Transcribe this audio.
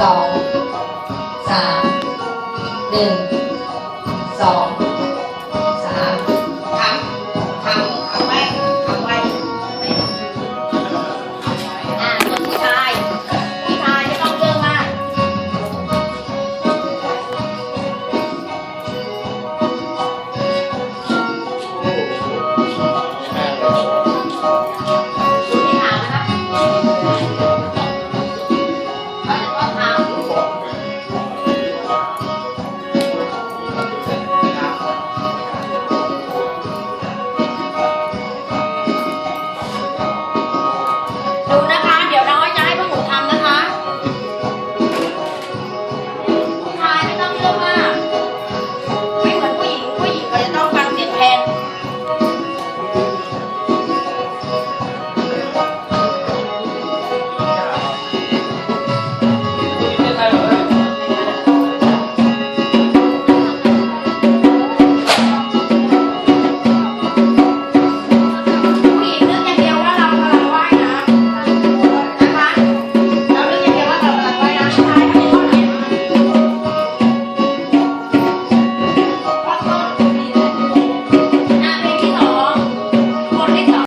สองสามหนึ่งสอง una cara.